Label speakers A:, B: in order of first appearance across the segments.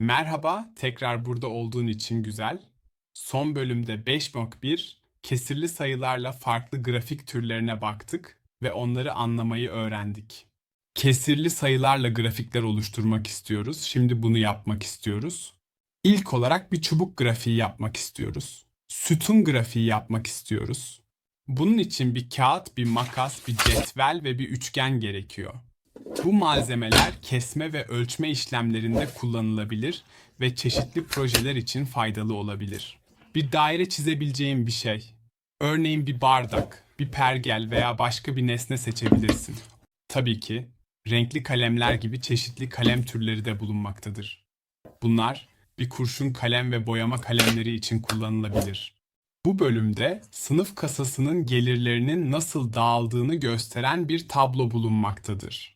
A: Merhaba, tekrar burada olduğun için güzel. Son bölümde 5.1 kesirli sayılarla farklı grafik türlerine baktık ve onları anlamayı öğrendik. Kesirli sayılarla grafikler oluşturmak istiyoruz. Şimdi bunu yapmak istiyoruz. İlk olarak bir çubuk grafiği yapmak istiyoruz. Sütun grafiği yapmak istiyoruz. Bunun için bir kağıt, bir makas, bir cetvel ve bir üçgen gerekiyor. Bu malzemeler kesme ve ölçme işlemlerinde kullanılabilir ve çeşitli projeler için faydalı olabilir. Bir daire çizebileceğin bir şey. Örneğin bir bardak, bir pergel veya başka bir nesne seçebilirsin. Tabii ki renkli kalemler gibi çeşitli kalem türleri de bulunmaktadır. Bunlar bir kurşun kalem ve boyama kalemleri için kullanılabilir. Bu bölümde sınıf kasasının gelirlerinin nasıl dağıldığını gösteren bir tablo bulunmaktadır.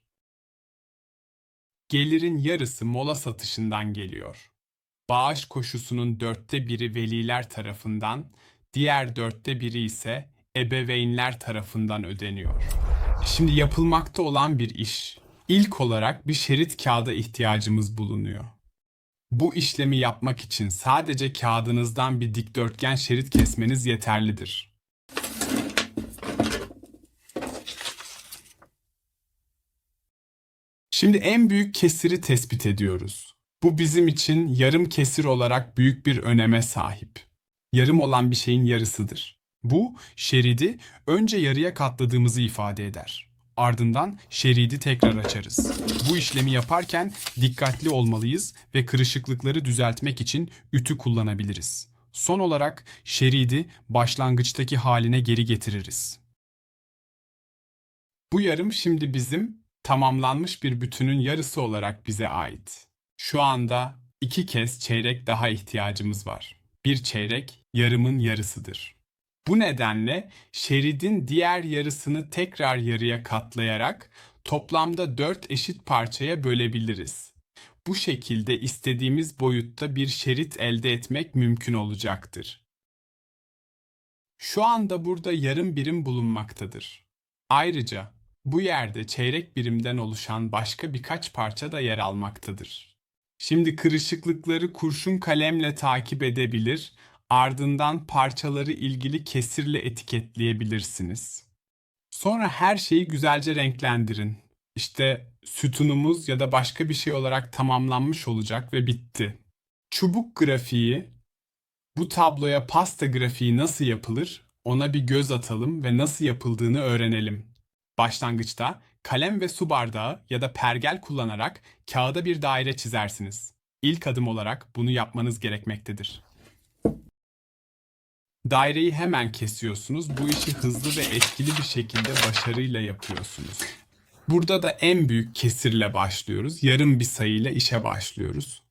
A: Gelirin yarısı mola satışından geliyor. Bağış koşusunun dörtte biri veliler tarafından, diğer dörtte biri ise ebeveynler tarafından ödeniyor. Şimdi yapılmakta olan bir iş. İlk olarak bir şerit kağıda ihtiyacımız bulunuyor. Bu işlemi yapmak için sadece kağıdınızdan bir dikdörtgen şerit kesmeniz yeterlidir. Şimdi en büyük kesiri tespit ediyoruz. Bu bizim için yarım kesir olarak büyük bir öneme sahip. Yarım olan bir şeyin yarısıdır. Bu şeridi önce yarıya katladığımızı ifade eder. Ardından şeridi tekrar açarız. Bu işlemi yaparken dikkatli olmalıyız ve kırışıklıkları düzeltmek için ütü kullanabiliriz. Son olarak şeridi başlangıçtaki haline geri getiririz. Bu yarım şimdi bizim tamamlanmış bir bütünün yarısı olarak bize ait. Şu anda iki kez çeyrek daha ihtiyacımız var. Bir çeyrek yarımın yarısıdır. Bu nedenle şeridin diğer yarısını tekrar yarıya katlayarak toplamda 4 eşit parçaya bölebiliriz. Bu şekilde istediğimiz boyutta bir şerit elde etmek mümkün olacaktır. Şu anda burada yarım birim bulunmaktadır. Ayrıca bu yerde çeyrek birimden oluşan başka birkaç parça da yer almaktadır. Şimdi kırışıklıkları kurşun kalemle takip edebilir, ardından parçaları ilgili kesirle etiketleyebilirsiniz. Sonra her şeyi güzelce renklendirin. İşte sütunumuz ya da başka bir şey olarak tamamlanmış olacak ve bitti. Çubuk grafiği, bu tabloya pasta grafiği nasıl yapılır ona bir göz atalım ve nasıl yapıldığını öğrenelim. Başlangıçta kalem ve su bardağı ya da pergel kullanarak kağıda bir daire çizersiniz. İlk adım olarak bunu yapmanız gerekmektedir. Daireyi hemen kesiyorsunuz. Bu işi hızlı ve etkili bir şekilde başarıyla yapıyorsunuz. Burada da en büyük kesirle başlıyoruz. Yarım bir sayıyla işe başlıyoruz.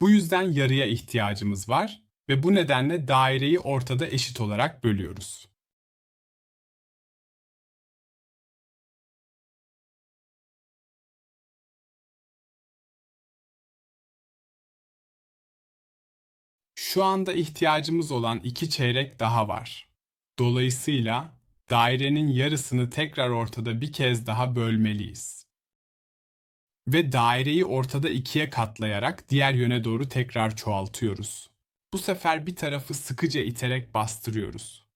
A: Bu yüzden yarıya ihtiyacımız var ve bu nedenle daireyi ortada eşit olarak bölüyoruz. Şu anda ihtiyacımız olan iki çeyrek daha var. Dolayısıyla dairenin yarısını tekrar ortada bir kez daha bölmeliyiz. Ve daireyi ortada ikiye katlayarak diğer yöne doğru tekrar çoğaltıyoruz. Bu sefer bir tarafı sıkıca iterek bastırıyoruz.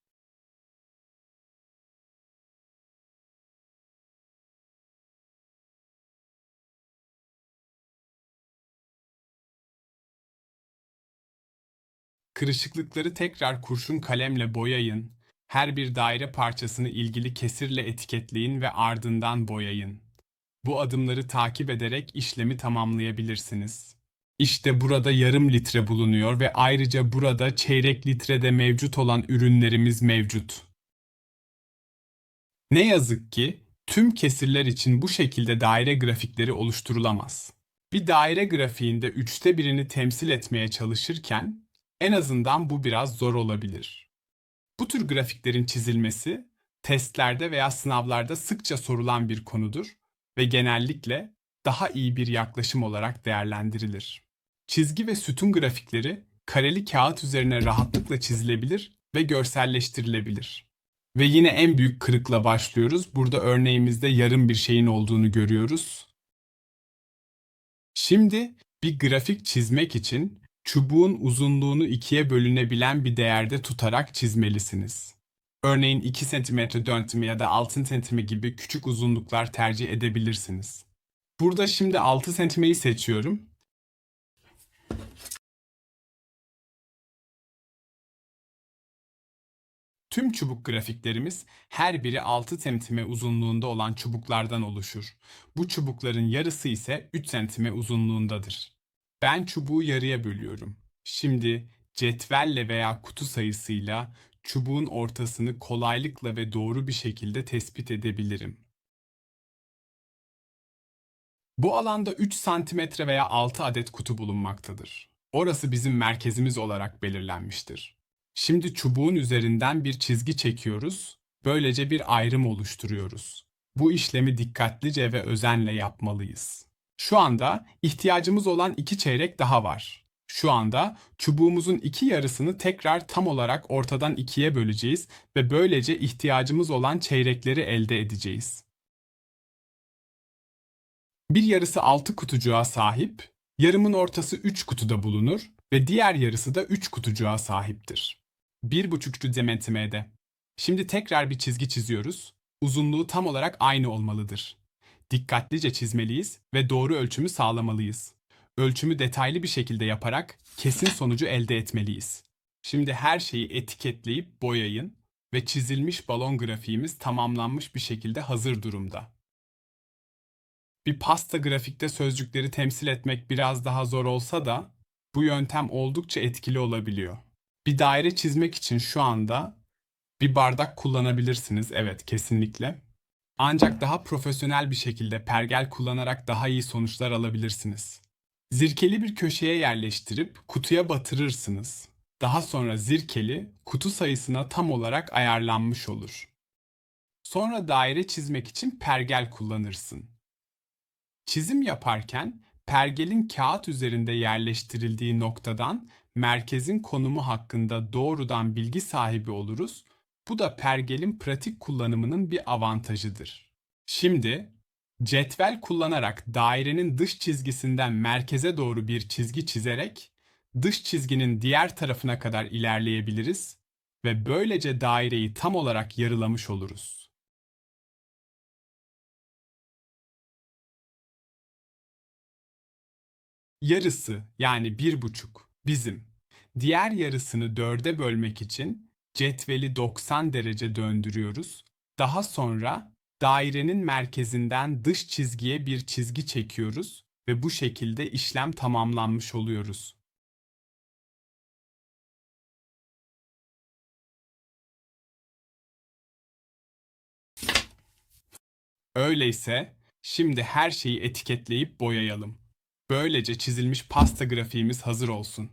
A: Kırışıklıkları tekrar kurşun kalemle boyayın. Her bir daire parçasını ilgili kesirle etiketleyin ve ardından boyayın. Bu adımları takip ederek işlemi tamamlayabilirsiniz. İşte burada yarım litre bulunuyor ve ayrıca burada çeyrek litrede mevcut olan ürünlerimiz mevcut. Ne yazık ki tüm kesirler için bu şekilde daire grafikleri oluşturulamaz. Bir daire grafiğinde üçte birini temsil etmeye çalışırken en azından bu biraz zor olabilir. Bu tür grafiklerin çizilmesi testlerde veya sınavlarda sıkça sorulan bir konudur ve genellikle daha iyi bir yaklaşım olarak değerlendirilir. Çizgi ve sütun grafikleri kareli kağıt üzerine rahatlıkla çizilebilir ve görselleştirilebilir. Ve yine en büyük kırıkla başlıyoruz. Burada örneğimizde yarım bir şeyin olduğunu görüyoruz. Şimdi Bir grafik çizmek için çubuğun uzunluğunu ikiye bölünebilen bir değerde tutarak çizmelisiniz. Örneğin 2 cm, 4 cm ya da 6 cm gibi küçük uzunluklar tercih edebilirsiniz. Burada şimdi 6 cm'yi seçiyorum. Tüm çubuk grafiklerimiz her biri 6 cm uzunluğunda olan çubuklardan oluşur. Bu çubukların yarısı ise 3 cm uzunluğundadır. Ben çubuğu yarıya bölüyorum. Şimdi cetvelle veya kutu sayısıyla çubuğun ortasını kolaylıkla ve doğru bir şekilde tespit edebilirim. Bu alanda 3 santimetre veya 6 adet kutu bulunmaktadır. Orası bizim merkezimiz olarak belirlenmiştir. Şimdi çubuğun üzerinden bir çizgi çekiyoruz. Böylece bir ayrım oluşturuyoruz. Bu işlemi dikkatlice ve özenle yapmalıyız. Şu anda ihtiyacımız olan iki çeyrek daha var. Şu anda çubuğumuzun iki yarısını tekrar tam olarak ortadan ikiye böleceğiz ve böylece ihtiyacımız olan çeyrekleri elde edeceğiz. Bir yarısı 6 kutucuğa sahip, yarımın ortası 3 kutuda bulunur ve diğer yarısı da 3 kutucuğa sahiptir. 1,5 cm'de. Şimdi tekrar bir çizgi çiziyoruz. Uzunluğu tam olarak aynı olmalıdır. Dikkatlice çizmeliyiz ve doğru ölçümü sağlamalıyız. Ölçümü detaylı bir şekilde yaparak kesin sonucu elde etmeliyiz. Şimdi her şeyi etiketleyip boyayın ve çizilmiş balon grafiğimiz tamamlanmış bir şekilde hazır durumda. Bir pasta grafikte sözcükleri temsil etmek biraz daha zor olsa da bu yöntem oldukça etkili olabiliyor. Bir daire çizmek için şu anda bir bardak kullanabilirsiniz. Evet, kesinlikle. Ancak daha profesyonel bir şekilde pergel kullanarak daha iyi sonuçlar alabilirsiniz. Zirkeli bir köşeye yerleştirip kutuya batırırsınız. Daha sonra zirkeli kutu sayısına tam olarak ayarlanmış olur. Sonra daire çizmek için pergel kullanırsın. Çizim yaparken pergelin kağıt üzerinde yerleştirildiği noktadan merkezin konumu hakkında doğrudan bilgi sahibi oluruz. Bu da pergelin pratik kullanımının bir avantajıdır. Şimdi cetvel kullanarak dairenin dış çizgisinden merkeze doğru bir çizgi çizerek dış çizginin diğer tarafına kadar ilerleyebiliriz ve böylece daireyi tam olarak yarılamış oluruz. Yarısı yani bir buçuk bizim. Diğer yarısını dörde bölmek için cetveli 90 derece döndürüyoruz. Daha sonra dairenin merkezinden dış çizgiye bir çizgi çekiyoruz ve bu şekilde işlem tamamlanmış oluyoruz. Öyleyse şimdi her şeyi etiketleyip boyayalım. Böylece çizilmiş pasta grafiğimiz hazır olsun.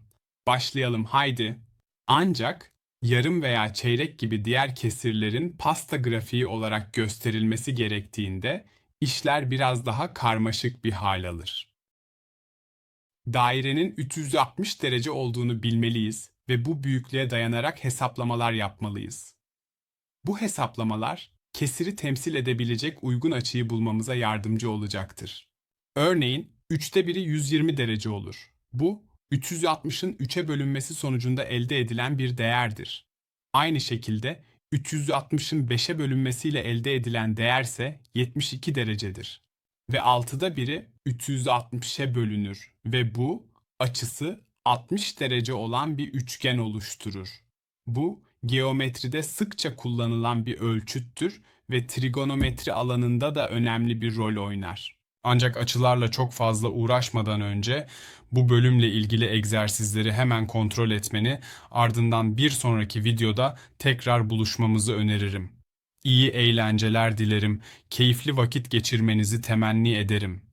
A: Başlayalım haydi. Ancak yarım veya çeyrek gibi diğer kesirlerin pasta grafiği olarak gösterilmesi gerektiğinde işler biraz daha karmaşık bir hal alır. Dairenin 360 derece olduğunu bilmeliyiz ve bu büyüklüğe dayanarak hesaplamalar yapmalıyız. Bu hesaplamalar kesiri temsil edebilecek uygun açıyı bulmamıza yardımcı olacaktır. Örneğin 3'te biri 120 derece olur. Bu 360'ın 3'e bölünmesi sonucunda elde edilen bir değerdir. Aynı şekilde 360'ın 5'e bölünmesiyle elde edilen değerse 72 derecedir. Ve 6'da biri 360'e bölünür ve bu açısı 60 derece olan bir üçgen oluşturur. Bu geometride sıkça kullanılan bir ölçüttür ve trigonometri alanında da önemli bir rol oynar. Ancak açılarla çok fazla uğraşmadan önce bu bölümle ilgili egzersizleri hemen kontrol etmeni, ardından bir sonraki videoda tekrar buluşmamızı öneririm. İyi eğlenceler dilerim, keyifli vakit geçirmenizi temenni ederim.